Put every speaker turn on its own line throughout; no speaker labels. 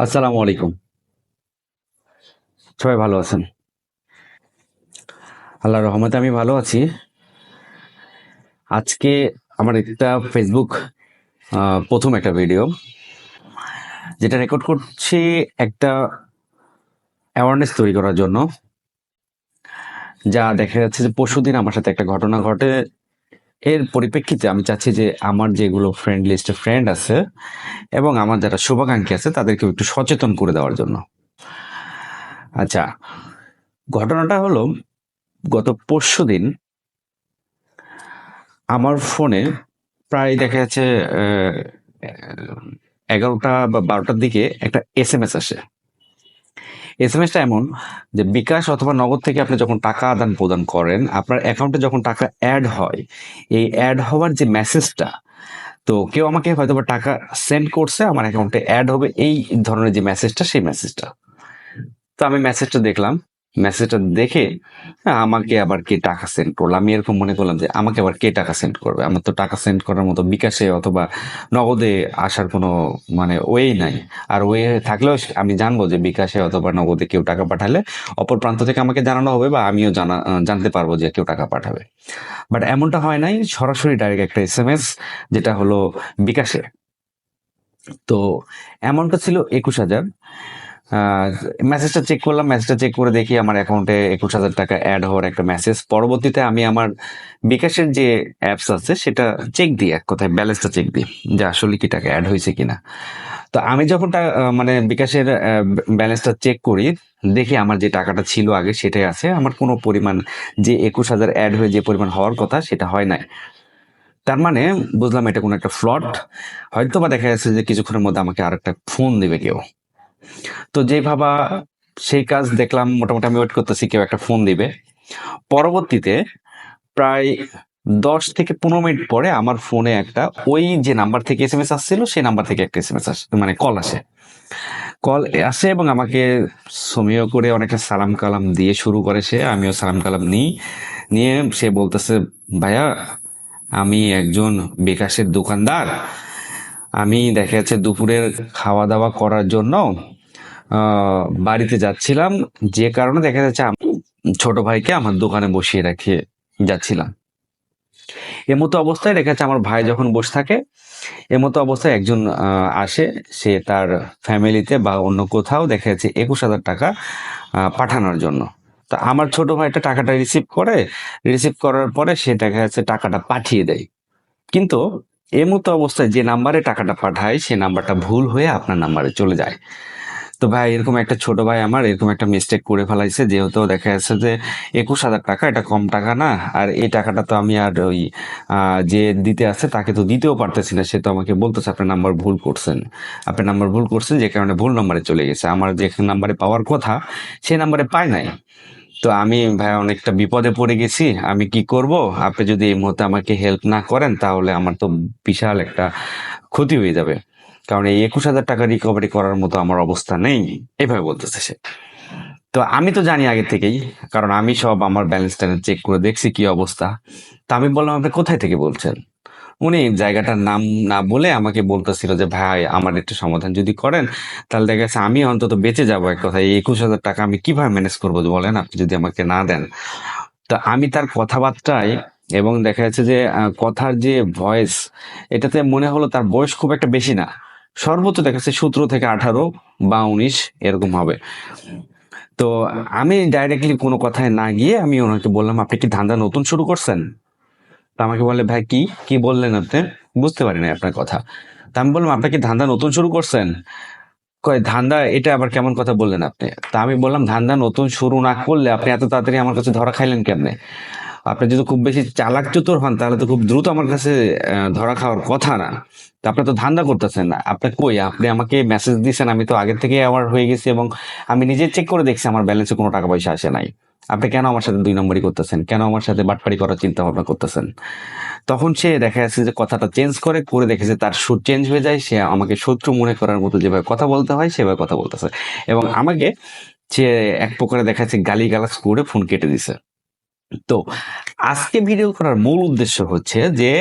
আসসালামু আলাইকুম। সবাই ভালো আছেন? আল্লাহর রহমতে আমি ভালো আছি। আজকে আমার একটা ফেসবুক প্রথম একটা ভিডিও যেটা রেকর্ড করছি একটা অ্যাওয়ারনেস তৈরি করার জন্য। যা দেখা যাচ্ছে যে পরশুদিন আমার সাথে একটা ঘটনা ঘটে। এর পরিপ্রেক্ষিতে আমি চাচ্ছি যে আমার যেগুলো ফ্রেন্ড লিস্টে ফ্রেন্ড আছে এবং আমার যারা শুভাকাঙ্ক্ষী আছে তাদেরকে একটু সচেতন করে দেওয়ার জন্য। আচ্ছা ঘটনাটা হলো গত পরশু দিন আমার ফোনে প্রায় দেখা যাচ্ছে এগারোটা বা বারোটার দিকে একটা এস এম এস আসে। এস এম এসটা এমন যে বিকাশ অথবা নগদ থেকে আপনি যখন টাকা আদান প্রদান করেন, আপনার অ্যাকাউন্টে যখন টাকা অ্যাড হয়, এই অ্যাড হওয়ার যে মেসেজটা তো কেউ আমাকে হয়তো বা টাকা সেন্ড করছে, আমার অ্যাকাউন্টে অ্যাড হবে, এই ধরনের যে মেসেজটা সেই মেসেজটা তো আমি মেসেজটা দেখলাম মেসেজটা দেখে হ্যাঁ, আমাকে আবার কে টাকা সেন্ড করল? আমি এরকম মনে করলাম যে আমাকে আবার কে টাকা সেন্ড করবে? আমার তো টাকা সেন্ড করার মতো বিকাশে অথবা নগদে আসার কোনো মানে ওয়ে নাই। আর ওয়ে থাকলেও আমি জানব যে বিকাশে অথবা নগদে কেউ টাকা পাঠালে অপর প্রান্ত থেকে আমাকে জানানো হবে বা আমিও জানা জানতে পারব যে কেউ টাকা পাঠাবে। বাট এমনটা হয় নাই সরাসরি ডাইরেক্ট একটা এস এম এস যেটা হলো বিকাশে। তো অ্যামাউন্টটা ছিল একুশ হাজার। মেসেজটা চেক করলাম মেসেজটা চেক করে দেখি আমার অ্যাকাউন্টে একুশ হাজার টাকা অ্যাড হওয়ার একটা মেসেজ পরবর্তীতে আমি আমার বিকাশের যে অ্যাপস আছে, সেটা চেক দিই এক কথায় ব্যালেন্সটা চেক দিই যে আসলে কি টাকা অ্যাড হয়েছে কিনা। তো আমি যখন মানে বিকাশের ব্যালেন্সটা চেক করি, দেখি আমার যে টাকাটা ছিল আগে সেটাই আছে। আমার কোনো পরিমাণ যে একুশ হাজার অ্যাড হয়ে যে পরিমাণ হওয়ার কথা সেটা হয় নাই। তার মানে বুঝলাম এটা কোনো একটা ফ্লট হয়তো বা দেখা যাচ্ছে যে কিছুক্ষণের মধ্যে আমাকে আর একটা ফোন দিবে কেউ। তো যে ভাবা, সেই কাজ দেখলাম, মোটামুটি আমি ওয়েট করতেছি, কেউ একটা ফোন দিবে। পরবর্তীতে প্রায় দশ থেকে পনেরো মিনিট পরে আমার ফোনে একটা, ওই যে নাম্বার থেকে এস এম এস আসছিল, সেই নাম্বার থেকে একটা এস এম এস আসে মানে কল আসে। কল আসে এবং আমাকে সমীয় করে অনেকটা সালাম কালাম দিয়ে শুরু করে সে, আমিও সালাম কালাম নিই। নিয়ে সে বলতেছে, ভাইয়া, আমি একজন বিকাশের দোকানদার। আমি দেখা যাচ্ছে দুপুরের খাওয়া দাওয়া করার জন্য বাড়িতে যাচ্ছিলাম। যে কারণে দেখা যাচ্ছে ছোট ভাইকে আমার দোকানে বসিয়ে রেখে যাচ্ছিলাম। এমতো অবস্থায় দেখা যাচ্ছে আমার ভাই যখন বসে থাকে, এমতো অবস্থায় একজন আসে। সে তার ফ্যামিলিতে বা অন্য কোথাও দেখা যাচ্ছে একুশ হাজার টাকা পাঠানোর জন্য। তা আমার ছোট ভাইটা টাকাটা রিসিভ করে রিসিভ করার পরে সে দেখা যাচ্ছে টাকাটা পাঠিয়ে দেয়। কিন্তু এমতো অবস্থায় যে নাম্বারে টাকাটা পাঠায়, সে নাম্বারটা ভুল হয়ে আপনার নাম্বারে চলে যায়। তো ভাই, এরকম একটা ছোট ভাই আমার এরকম একটা মিস্টেক করে ফেলাইছে। যেহেতু দেখা যাচ্ছে যে একুশ হাজার টাকা, এটা কম টাকা না। আর এই টাকাটা তো আমি আর ওই যে দিতে আছে তাকে তো দিতেও পারতেছি না। সে তো আমাকে বলতেছে, আপনার নাম্বার ভুল করছেন। আপনার নাম্বার ভুল করছেন, যে কারণে ভুল নাম্বারে চলে গেছে। আমার যে নাম্বারে পাওয়ার কথা সেই নাম্বারে পায় নাই। তো আমি ভাই, অনেকটা বিপদে পড়ে গেছি। আমি কি করব? আপনি যদি এই মুহূর্তে আমাকে হেল্প না করেন, তাহলে আমার তো বিশাল একটা ক্ষতি হয়ে যাবে। কারণ এই একুশ হাজার টাকা রিকভারি করার মতো আমার অবস্থা নেই, এভাবে বলতেছে সে। তো আমি তো জানি আগে থেকেই, কারণ আমি সব আমার ব্যালেন্স ট্যালেন্স চেক করে দেখছি কি অবস্থা। তা আমি বললাম, আপনি কোথায় থেকে বলছেন? উনি জায়গাটার নাম না বলে আমাকে বলতেছিল যে, ভাই, আমার একটু সমাধান যদি করেন, তাহলে দেখা যাচ্ছে আমি অন্তত বেঁচে যাব। এক কথা এই একুশ হাজার টাকা আমি কীভাবে ম্যানেজ করব বলেন আপনি যদি আমাকে না দেন? তো আমি তার কথাবার্তায় এবং দেখা যাচ্ছে যে কথার যে ভয়েস এটাতে মনে হলো তার বয়স খুব একটা বেশি না। সর্বোচ্চ দেখা যাচ্ছে সতেরো থেকে আঠারো বা উনিশ এরকম হবে। তো আমি ডাইরেক্টলি কোনো কথায় না গিয়ে আমি ওনাকে বললাম, আপনি কি ধান্দা নতুন শুরু করছেন? তো আমাকে বলে ভাই, কি? কি বললেন আপনি? বুঝতে পারি না আপনার কথা। তা আমি বললাম, আপনি কি ধান্দা নতুন শুরু করছেন? কয়, ধান্দা, এটা আবার কেমন কথা বললেন আপনি? তা আমি বললাম, ধান্দা নতুন শুরু না করলে আপনি এত তাড়াতাড়ি আমার কাছে ধরা খাইলেন কেমনে? আপনি যদি খুব বেশি চালাক চতুর হন, তাহলে তো খুব দ্রুত আমার কাছে ধরা খাওয়ার কথা না। তা আপনি তো ধান্দা করতেছেন। না আপনি কই? আপনি আমাকে মেসেজ দিয়েছেন আমি তো আগের থেকে আমার হয়ে গেছি এবং আমি নিজে চেক করে দেখছি আমার ব্যালেন্সে কোনো টাকা পয়সা আসে নাই। আপনি কেন আমার সাথে দুই নম্বরই করতেছেন? কেন আমার সাথে বাটপাড়ি করার চিন্তা ভাবনা করতেছেন? তখন সে দেখা যাচ্ছে যে কথাটা চেঞ্জ করে করে দেখেছে তার সুর চেঞ্জ হয়ে যায়। সে আমাকে শত্রু মনে করার মতো যেভাবে কথা বলতে হয়, সেভাবে কথা বলতেছে। এবং আমাকে সে এক প্রকারে দেখা যাচ্ছে গালি গালাজ করে ফোন কেটে দিছে। তো আজকে ভিডিও করার মূল উদ্দেশ্য হচ্ছে যে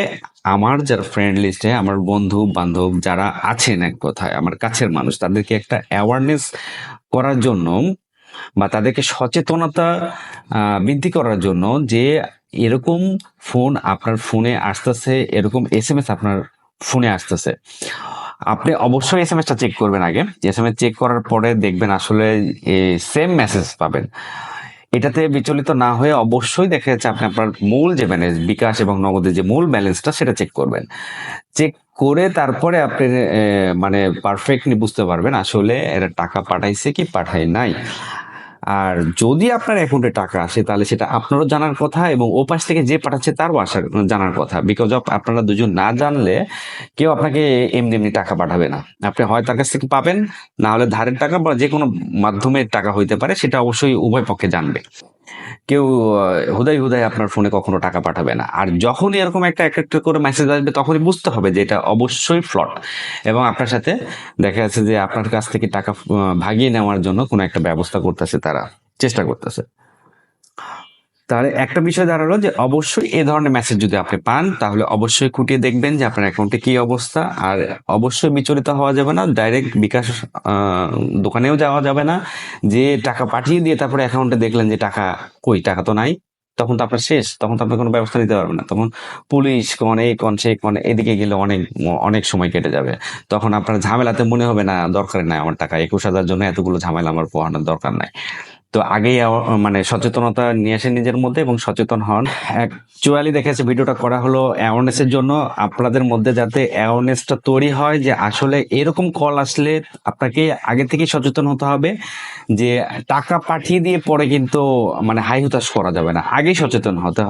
আমার যারা ফ্রেন্ড লিস্টে আমার বন্ধু বান্ধব যারা আছেন এক কথায়, আমার কাছের মানুষ, তাদেরকে একটা অ্যাওয়ারনেস করার জন্য বা তাদেরকে সচেতনতা বৃদ্ধি করার জন্য যে এরকম ফোন আপনার ফোনে আসতেছে, এরকম এস এম এস আপনার ফোনে আসতেছে। আপনি অবশ্যই এস এম এসটা চেক করবেন আগে। এস এম এস চেক করার পরে দেখবেন আসলে সেম মেসেজ পাবেন। এটাতে বিচলিত না হয়ে অবশ্যই দেখা যাচ্ছে আপনি আপনার মূল যে ব্যালেন্স বিকাশ এবং নগদের যে মূল ব্যালেন্সটা সেটা চেক করবেন। চেক করে তারপরে আপনি মানে পারফেক্টলি বুঝতে পারবেন আসলে এরা টাকা পাঠাইছে কি পাঠায় নাই। আর যদি আপনার অ্যাকাউন্টে টাকা আসে, তাহলে সেটা আপনারও জানার কথা এবং ও পাশ থেকে যে পাঠাচ্ছে তারও আসার জানার কথা। বিকজ অফ আপনারা দুজন না জানলে কেউ আপনাকে এমনি এমনি টাকা পাঠাবে না। আপনি হয় তার কাছ থেকে পাবেন, না হলে ধারের টাকা বা যে কোনো মাধ্যমে টাকা হইতে পারে, সেটা অবশ্যই উভয় পক্ষে জানবে। কেউ হুদাই হুদাই আপনার ফোনে কখনো টাকা পাঠাবে না। আর যখনই এরকম একটা এক একটা করে মেসেজ আসবে, তখনই বুঝতে হবে যে এটা অবশ্যই ফ্লট এবং আপনার সাথে দেখা যাচ্ছে যে আপনার কাছ থেকে টাকা ভাগিয়ে নেওয়ার জন্য কোনো একটা ব্যবস্থা করতেছে তারা, চেষ্টা করতেছে। তাহলে একটা বিষয় দাঁড়াল যে অবশ্যই এই ধরনের মেসেজ যদি আপনি পান, তাহলে অবশ্যই খুঁটিয়ে দেখবেন যে আপনার অ্যাকাউন্টে কি অবস্থা। আর অবশ্যই বিচলিত হওয়া যাবে না ডাইরেক্ট বিকাশ দোকানেও যাওয়া যাবে না। যে টাকা পাঠিয়ে দিয়ে তারপরে অ্যাকাউন্টে দেখলেন যে টাকা কই, টাকা তো নাই, তখন তো আপনার শেষ। তখন তো আপনি কোনো ব্যবস্থা নিতে পারবেন না। তখন পুলিশ, কোন এই কোন সেই কোন এদিকে গেলে অনেক অনেক সময় কেটে যাবে। তখন আপনার ঝামেলাতে মনে হবে না, দরকার নাই আমার টাকা, একুশ হাজার জন্য এতগুলো ঝামেলা আমার পোহানোর দরকার নাই। তো আগেই মানে সচেতনতা নিয়ে আসেন নিজের মধ্যে এবং সচেতন হন। অ্যাকচুয়ালি দেখা ভিডিওটা করা হলো অ্যাওয়ারনেসের জন্য। আপনাদের মধ্যে যাতে অ্যাওয়ারনেসটা তৈরি হয় যে আসলে এরকম কল আসলে আপনাকে আগে থেকে সচেতন হতে হবে যে টাকা পাঠিয়ে দিয়ে পরে কিন্তু মানে হাই হুতাশ করা যাবে না। আগেই সচেতন হতে হবে